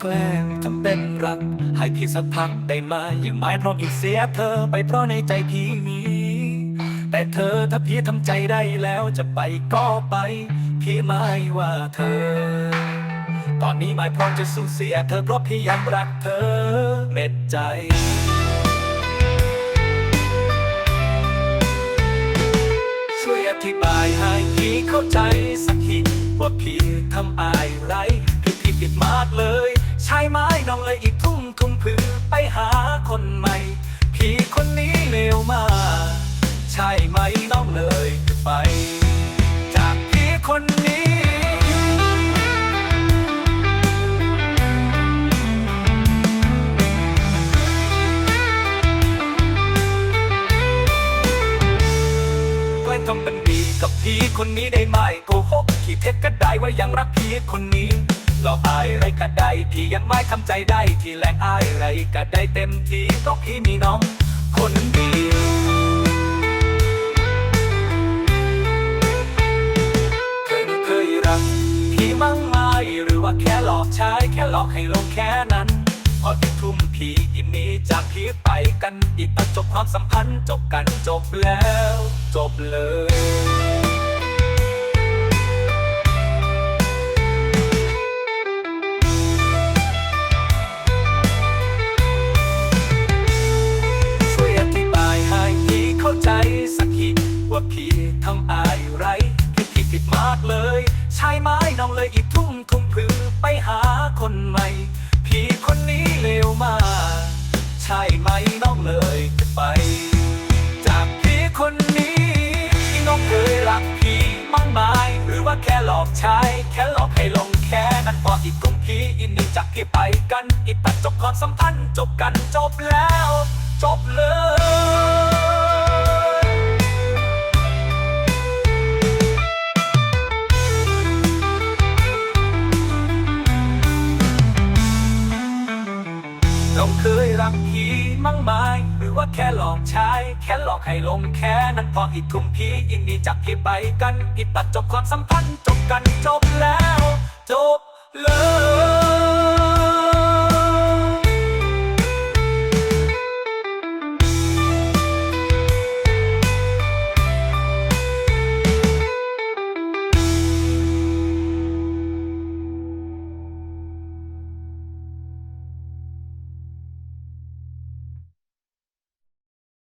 แกล้งทำเป็นรัก ให้พี่สักพักได้ไหมยังไม่พราะพี่เสียเธอไปเพราะในใจพี่มีแต่เธอถ้าพี่ทำใจได้แล้วจะไปก็ไป พี่ไม่ว่าเธอ ตอนนี้ไม่พร้อมจะสูญเสียเธอเพราะพี่ยังรักเธอเม็ดใจช่วยอธิบายให้พี่เข้าใจสักทีว่าพี่ทำอะไน้องเลยอีกทุ่มทุ่มพือไปหาคนใหม่ พี่คนนี้เลวมาก ใช่ไหมน้องเลยไป จากพี่คนนี้แกล้งทำเป็นดีกับพี่คนนี้ได้ไหมโกหกขี้เท็จก็ได้ว่ายังรักพี่คนนี้ หลอกอายไรก็ได้พี่ยังไม่ทำใจได้ที่แรงอายไรก็ได้เต็มที่เพราะพี่มีน้อง คนดีเคยเคยรักพี่มั่งไหมหรือว่าแค่หลอกใช้แค่หลอกให้ลงแค่นั้นพอที่ทุ่มพี่อินนี้จากพี่ไปกันอีกตัดจบความสัมพันธ์จบกันจบแล้ว จบเลย ว่าพี่ทำอะไรผิดผิดผิดมากเลย ใช่ไหมน้องเลยอีกทุ่มทุ่มพือไปหาคนใหม่ พี่คนนี้เลวมาก ใช่ไหมน้องเลยจะไป จากพี่คนนี้ที่น้องเคยรักพี่มั่งไหมหรือว่าแค่หลอกใช้แค่หลอกให้ลงแค่นั้นพออีกกลุ่มพี่อินนี้จากพี่ไปกันอีกตัดจบความสัมพันธ์จบกันจบแล้ว จบเลย น้องเคยรักพีมั่งไหมหรือว่าแค่หลอกใช้ แค่หลอกให้ลงแค่นั้นพออีกทุ่มพีอินดีจากพี่ไปกันอีตัดจบความสัมพันธ์จบกันจบแล้ว จบ